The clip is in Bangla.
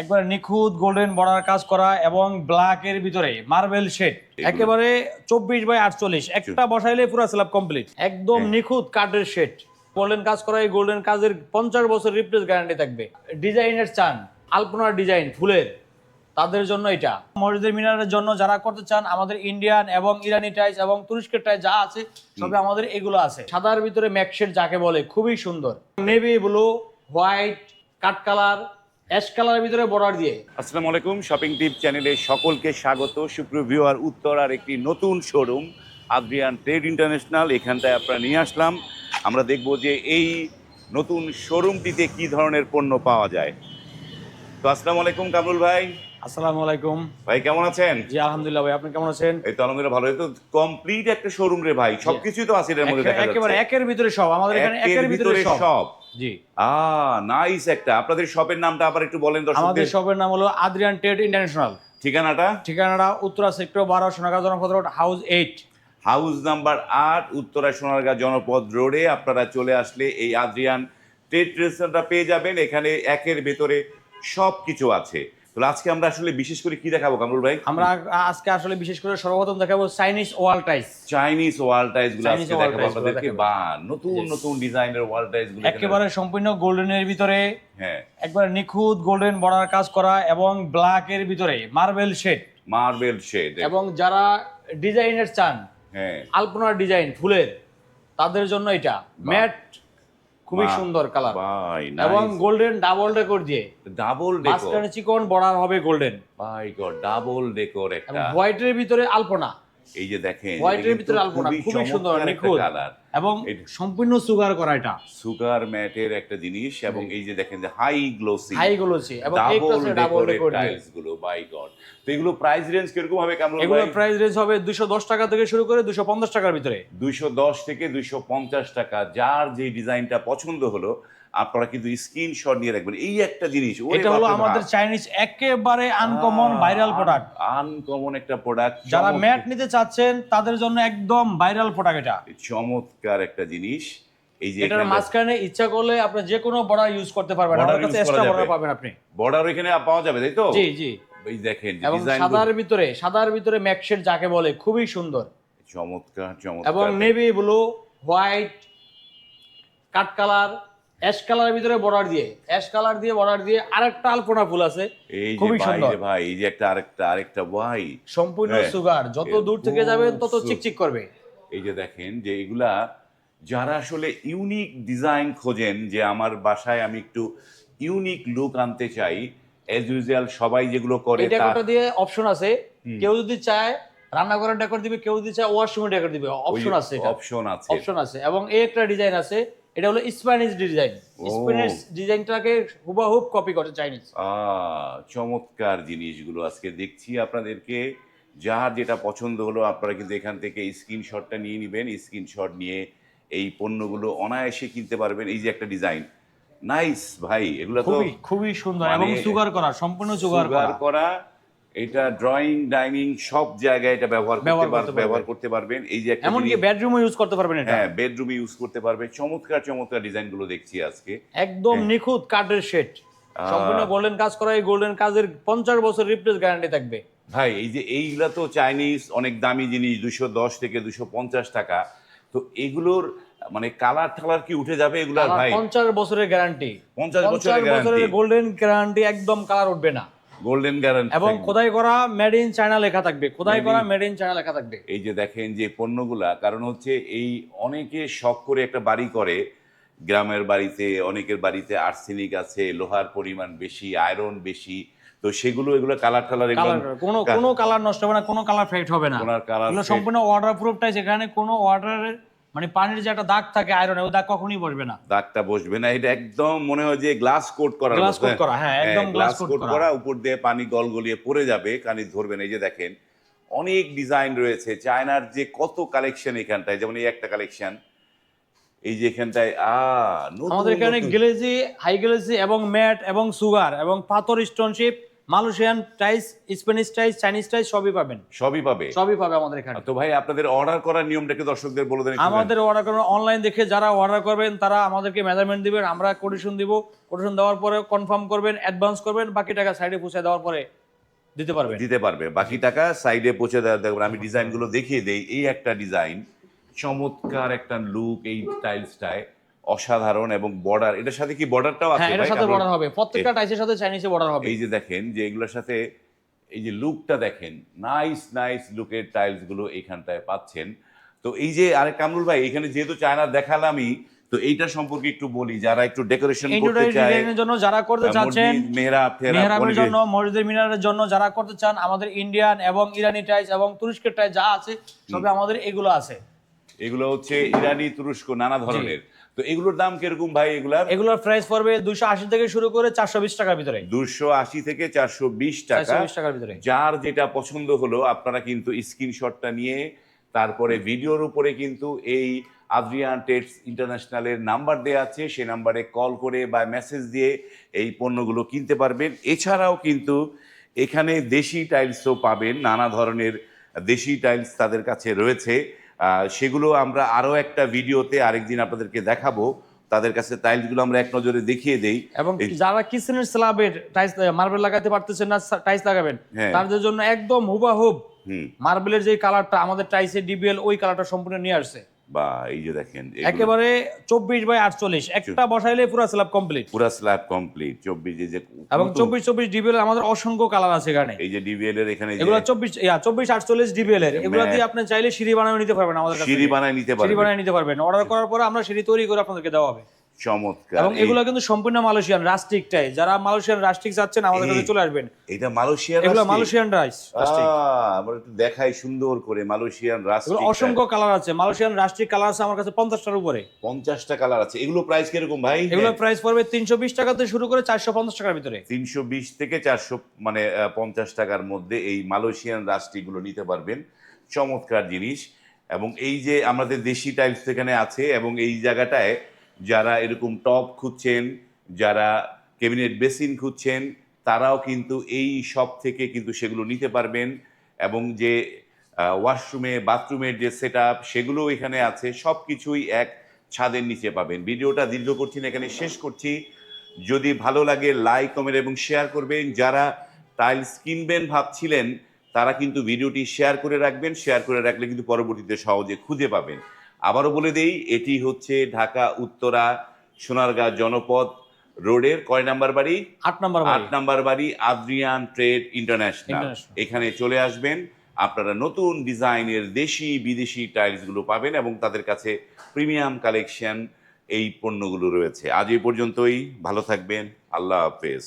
একবারে নিখুঁত গোল্ডেন বর্ডার কাজ করা এবং ব্ল্যাক এর ভিতরে মার্বেল শেড একেবারে চব্বিশ বাই আটচল্লিশ। একটা বসাইলে পুরো স্ল্যাব কমপ্লিট একদম নিখুঁত কাঠের শেড গোল্ডেন কাজ করা এই গোল্ডেন কাজের পঞ্চাশ বছর রিপ্লেস গ্যারান্টি থাকবে। ডিজাইনের চান আলপনার ডিজাইন ফুলের। তাদের জন্য এটা। মসজিদের মিনারের জন্য যারা করতে চান আমাদের ইন্ডিয়ান এবং ইরানি টাইস এবং তুরস্কের টাইস যা আছে সবে আমাদের এগুলো আছে। সাদার ভিতরে ম্যাকশেড যাকে বলে খুবই সুন্দর। নেভি ব্লু হোয়াইট কাঠ কালার অ্যাশ কালারের ভিতরে বর্ডার দিয়ে। আসসালামু আলাইকুম শপিং টিপ চ্যানেলে সকলকে স্বাগত। সুপ্রভিউয়ার উত্তরার একটি নতুন শোরুম আদ্রিয়ান ট্রেড ইন্টারন্যাশনাল এখানটায় আপনারা নিয়ে আসলাম। আমরা দেখব যে এই নতুন শোরুমটিতে কি ধরনের পণ্য পাওয়া যায়। তো আসসালামু আলাইকুম কামরুল ভাই। আসসালামু আলাইকুম। ভাই কেমন আছেন? জি আলহামদুলিল্লাহ ভাই আপনি কেমন আছেন? এই তো আলহামদুলিল্লাহ ভালো। এই তো কমপ্লিট একটা শোরুম রে ভাই সবকিছুই তো আছে এর মধ্যে দেখা একেবারে একের ভিতরে সব আমাদের এখানে একের ভিতরে সব। জি। আ নাইস একটা। আপনাদের শপের নামটা আবার একটু বলেন আমাদের শপের নাম হলো আদ্রিয়ান ট্রেড ইন্টারন্যাশনাল ঠিকানাটা? ঠিকানাটা উত্তরা সেক্টর বারো সোনাগা জনপদ road house eight house number আট উত্তরা সোনারগাঁ জনপদ রোডে আপনারা চলে আসলে এই আদ্রিয়ান ট্রেড রেস্টুরেন্টটা পেয়ে যাবেন। এখানে একের ভেতরে সব কিছু আছে। তো আজকে আমরা আসলে বিশেষ করে কি দেখাবো কামরুল ভাই? আমরা আজকে আসলে বিশেষ করে সর্বপ্রথম দেখাবো চাইনিজ ওয়াল টাইস চাইনিজ ওয়াল টাইসগুলো আজকে দেখাবো আপনাদেরকে। বা নতুন নতুন ডিজাইনের ওয়াল টাইসগুলো একেবারে সম্পূর্ণ গোল্ডেনের ভিতরে হ্যাঁ। একবারে নিখুঁত গোল্ডেন বর্ডার কাজ করা এবং ব্ল্যাক এর ভিতরে মার্বেল শেড মার্বেল শেড এবং যারা ডিজাইনের চান হ্যাঁ। আলপনার ডিজাইন ফুলের তাদের জন্য এটা। ম্যাট খুবই সুন্দর কালার এবং গোল্ডেন ডাবল ডেকোর দিয়ে ডাবল ডেকোর চিকন বর্ডার হবে golden by God double decor একটা। হোয়াইটের ভিতরে আলপনা। এই যে দেখেন হোয়াইটের ভিতরে আলপনা খুবই সুন্দর নিখুঁত। কালার এবং সম্পূর্ণ সুগার করা এটা। সুগার ম্যাটের একটা জিনিস এবং এই যে দেখেন যে হাই গ্লোসি হাই গুলোছি এবং ডাবল ডেকোরেট টাইলসগুলো বাই গড তো এগুলো প্রাইস রেঞ্জ কীরকম হবে কামরুল এগুলো প্রাইস রেঞ্জ হবে দুশো দশ টাকা থেকে শুরু করে দুশো পঞ্চাশ টাকার ভিতরে। 210 থেকে 250 টাকা যার যে ডিজাইনটা পছন্দ হলো আপনারা কিন্তু স্ক্রিনশট নিয়ে রাখবেন। এই একটা জিনিস এটা হলো আমাদের চাইনিজ একেবারে আনকমন ভাইরাল প্রোডাক্ট আনকমন একটা প্রোডাক্ট যারা ম্যাট নিতে চাচ্ছেন তাদের জন্য একদম ভাইরাল প্রোডাক্ট এটা। চমৎকার একটা জিনিস। এই যে এটার মাঝখানে ইচ্ছা করলে আপনি যে কোনো বর্ডার ইউজ করতে পারবেন। আমার কাছে এক্সট্রা বর্ডার পাবেন আপনি। বর্ডার এখানে পাওয়া যাবে তাই তো? জি জি। এই দেখেন এবং ডিজাইন সাদার ভিতরে সাদার ভিতরে ম্যাকশেড যাকে বলে খুবই সুন্দর। চমৎকার চমৎকার। এবং নেভি ব্লু হোয়াইট কাঠ কালার অ্যাশ কালারের ভিতরে বর্ডার দিয়ে। অ্যাশ কালার দিয়ে বর্ডার দিয়ে আরেকটা আলপনা ফুল আছে। এই যে খুবই ভাই সুন্দর। রে ভাই এই যে একটা আরেকটা আরেকটা ভাই সম্পূর্ণ হ্যাঁ। সুগার যত দূর থেকে যাবেন তত সু- চিকচিক করবে। এই যে দেখেন যে এগুলা যারা আসলে ইউনিক ডিজাইন খোঁজেন যে আমার বাসায় আমি একটু ইউনিক লুক আনতে চাই এজ ইউজুয়াল সবাই যেগুলো করে এটা তার একটা দিয়ে অপশন আছে। কেউ যদি চায় রান্নাঘরের ডেকোর দিবে কেউ যদি চায় ওয়াশরুমের ডেকোর দিবে অপশন আছে এটা। অপশন আছে। অপশন আছে। এবং এই একটা ডিজাইন আছে এটা হলো স্প্যানিশ ডিজাইন স্প্যানিশ ডিজাইনটাকে হুবাহুব কপি করে চাইনিজ আহ, চমৎকার জিনিসগুলো আজকে দেখছি আপনাদেরকে। যার যেটা পছন্দ হলো আপনারা কিন্তু এখান থেকে স্ক্রিনশটটা নিয়ে নেবেন। স্ক্রিনশট নিয়ে এই পণ্যগুলো অনায়াসে কিনতে পারবেন। এই যে একটা ডিজাইন নাইস ভাই এগুলো তো খুবই খুবই সুন্দর মানে এবং সুগার করা সম্পূর্ণ সুগার করা। এটা ড্রয়িং ডাইনিং সব জায়গায় এটা ব্যবহার করতে পারবেন। ব্যবহার করতে পারবেন। এই যে একটা এমনকি বেডরুমে ইউজ করতে পারবেন এটা। হ্যাঁ বেডরুমে ইউজ করতে পারবে। চমৎকার চমৎকার ডিজাইনগুলো দেখছি আজকে। একদম নিখুঁত কাঠের শেড সম্পূর্ণ গোল্ডেন কাজ করা এই গোল্ডেন কাজের পঞ্চাশ বছর রিপ্লেস গ্যারান্টি থাকবে। ভাই এই যে এইগুলা তো চাইনিজ অনেক দামি জিনিস দুশো দশ থেকে দুশো পঞ্চাশ টাকা। তো এগুলোর মানে কালার টালার কি উঠে যাবে এগুলার ভাই পঞ্চাশ বছরের গ্যারান্টি 50 বছরের পঞ্চাশ বছরের গোল্ডেন গ্যারান্টি একদম কালার উঠবে না। গোল্ডেন গ্যারান্টি এবং খোদাই করা মেড ইন চায়না লেখা থাকবে। খোদাই করা মেড ইন চায়না লেখা থাকবে। এই যে দেখেন যে পণ্যগুলা কারণ হচ্ছে এই অনেকে শখ করে একটা বাড়ি করে। গ্রামের বাড়িতে অনেকের বাড়িতে আর্সেনিক আছে লোহার পরিমাণ বেশি আয়রন বেশি। তো সেগুলো এগুলো কালার টালার এগুলো কালার কোনো কোনো কালার নষ্ট হবে না কোনো কালার ফেড হবে না। colour সম্পূর্ণ ওয়াটার প্রুফটাই সেখানে কোনো ওয়াটারের মানে পানির যে একটা দাগ থাকে আয়রনে ওই দাগ কখনোই বসবে না। দাগটা বসবে না এটা একদম মনে হয় যে গ্লাস কোট করা গ্লাস কোট করা হ্যাঁ একদম গ্লাস কোট করা। উপর দিয়ে পানি গলগলিয়ে পড়ে যাবে কানি ধরবে না এই যে দেখেন অনেক ডিজাইন রয়েছে। চায়নার যে কত কালেকশন এখানটায় যেমন এই একটা কালেকশন এই যে এখানটায় আ আমাদের এখানে গ্লেজি হাই গ্লেজি এবং ম্যাট এবং সুগার এবং পাথর stone chip Malaysian tiles Spanish tiles Chinese tiles সবই পাবেন। সবই পাবে? সবই পাবে আমাদের এখানে। তো ভাই আপনাদের অর্ডার করার নিয়মটাকে দর্শকদের বলে দেন। আমাদের অর্ডার করবেন অনলাইন দেখে যারা অর্ডার করবেন তারা আমাদেরকে মেজারমেন্ট দিবেন আমরা কোটেশন দিব। কোটেশন দেওয়ার পরে কনফার্ম করবেন অ্যাডভান্স করবেন বাকি টাকা সাইডে পৌঁছে দেওয়ার পরে দিতে পারবেন। দিতে পারবে। বাকি টাকা সাইডে পৌঁছে দেওয়া দেখবেন আমি ডিজাইনগুলো দেখিয়ে দেই। এই একটা ডিজাইন চমৎকার একটা লুক এই টাইলসটায় অসাধারণ এবং বর্ডার এটার সাথে কি বর্ডারটাও আছে হ্যাঁ এটার সাথে বর্ডার হবে। প্রত্যেকটা টাইসের সাথে চাইনিজে বর্ডার হবে। এই যে দেখেন যে এগুলোর সাথে এই যে লুকটা দেখেন নাইস নাইস লুকের টাইলসগুলো এখানটায় পাচ্ছেন। তো এই যে আরে কামরুল ভাই এখানে যেহেতু চায়না দেখালামই তো এইটা সম্পর্কে একটু বলি যারা একটু ডেকোরেশন করতে চায় ডিজাইনের জন্য যারা করতে চাচ্ছেন মেহরাব মেহরাবের জন্য মসজিদের মিনারের জন্য যারা করতে চান আমাদের ইন্ডিয়ান এবং ইরানি টাইলস এবং তুরস্কের টাইস যা আছে সবে আমাদের এগুলো আছে। এগুলো হচ্ছে ইরানি তুরস্ক নানা ধরনের। তো এগুলোর দাম কীরকম ভাই এগুলার? এগুলোর প্রাইস পড়বে দুশো আশি থেকে শুরু করে চারশো বিশ টাকার ভিতরে দুশো আশি থেকে চারশো বিশ টাকা। টাকার ভিতরে যার যেটা পছন্দ হলো আপনারা কিন্তু স্ক্রিনশটটা নিয়ে তারপরে ভিডিওর উপরে কিন্তু এই আদ্রিয়ান টেটস ইন্টারন্যাশনালের নাম্বার দেওয়া আছে সেই নাম্বারে কল করে বা মেসেজ দিয়ে এই পণ্যগুলো কিনতে পারবেন। এছাড়াও কিন্তু এখানে দেশি টাইলসও পাবেন নানা ধরনের দেশি টাইলস তাদের কাছে রয়েছে। সেগুলো আমরা আরও একটা ভিডিওতে আরেকদিন আপনাদেরকে দেখাবো। তাদের কাছে টাইলসগুলো আমরা এক নজরে দেখিয়ে দেই। এবং যারা কিচেনের স্ল্যাবের টাইলস মার্বেল লাগাতে পারতেছেন না টাইলস লাগাবেন হ্যাঁ। তাদের জন্য একদম হুবাহুব মার্বেলের যে কালারটা আমাদের টাইসের ডিবিএল ওই কালারটা সম্পূর্ণ নিয়ে আসছে। বা এই যে দেখেন একেবারে চব্বিশ বাই আটচল্লিশ। একটা বসাইলে পুরো স্ল্যাব কমপ্লিট পুরো স্ল্যাব কমপ্লিট চব্বিশ এই যে এবং চব্বিশ চব্বিশ ডিবিএল আমাদের অসংখ্য কালার আছে এখানে। এই যে ডিবিএল এর এখানে এগুলো চব্বিশ চব্বিশ আটচল্লিশ ডিবিএল এর। এগুলো দিয়ে আপনি চাইলে সিঁড়ি বানিয়ে নিতে পারবেন আমাদের সিঁড়ি বানায় নিতে সিঁড়ি পারবেন। বানিয়ে নিতে পারবেন। অর্ডার করার পর আমরা সিঁড়ি তৈরি করে আপনাদেরকে দেওয়া হবে। চমৎকার। এবং এগুলো কিন্তু সম্পূর্ণ মালয়েশিয়ান রাস্টিক টাই। যারা মালয়েশিয়ান রাস্টিক চাচ্ছেন আমাদের কাছে চলে আসবেন। এটা মালয়েশিয়ার এগুলো মালয়েশিয়ান রাইস। রাস্টিক আমরা একটু দেখাই সুন্দর করে মালয়েশিয়ান রাস্টিক অসংখ্য কালার আছে। মালয়েশিয়ান রাষ্ট্রিক কালার আছে আমার কাছে পঞ্চাশটার উপরে। পঞ্চাশটা কালার আছে। এগুলো প্রাইস কীরকম ভাই? এগুলো প্রাইস পড়বে তিনশো বিশ টাকা থেকে শুরু করে চারশো পঞ্চাশ টাকার ভিতরে। তিনশো বিশ থেকে চারশো মানে আহ, পঞ্চাশ টাকার মধ্যে এই মালয়েশিয়ান রাস্টিগুলো নিতে পারবেন। চমৎকার জিনিস। এবং এই যে আমাদের দেশি টাইলস এখানে আছে এবং এই জায়গাটায় যারা এরকম টপ খুঁজছেন, যারা ক্যাবিনেট বেসিন খুঁজছেন, তারাও কিন্তু এই সব থেকে কিন্তু সেগুলো নিতে পারবেন এবং যে ওয়াশরুমে, বাথরুমের যে সেট সেগুলো এখানে আছে সব কিছুই এক ছাদের নিচে পাবেন। ভিডিওটা দীর্ঘ করছি না, এখানে শেষ করছি। যদি ভালো লাগে, লাইক, কমেন্ট এবং শেয়ার করবেন। যারা টাইলস কিনবেন ভাবছিলেন, তারা কিন্তু ভিডিওটি শেয়ার করে রাখবেন। শেয়ার করে রাখলে কিন্তু পরবর্তীতে সহজে খুঁজে পাবেন। আবারও বলে দেই এটি হচ্ছে ঢাকা উত্তরা সোনারগাঁ জনপদ রোডের কয় নাম্বার বাড়ি? আট নাম্বার আট নাম্বার বাড়ি আদ্রিয়ান ট্রেড ইন্টারন্যাশনাল। এখানে চলে আসবেন। আপনারা নতুন ডিজাইনের দেশি বিদেশি টাইলসগুলো পাবেন এবং তাদের কাছে প্রিমিয়াম কালেকশন এই পণ্যগুলো রয়েছে। আজ এই পর্যন্তই। ভালো থাকবেন। আল্লাহ হাফেজ।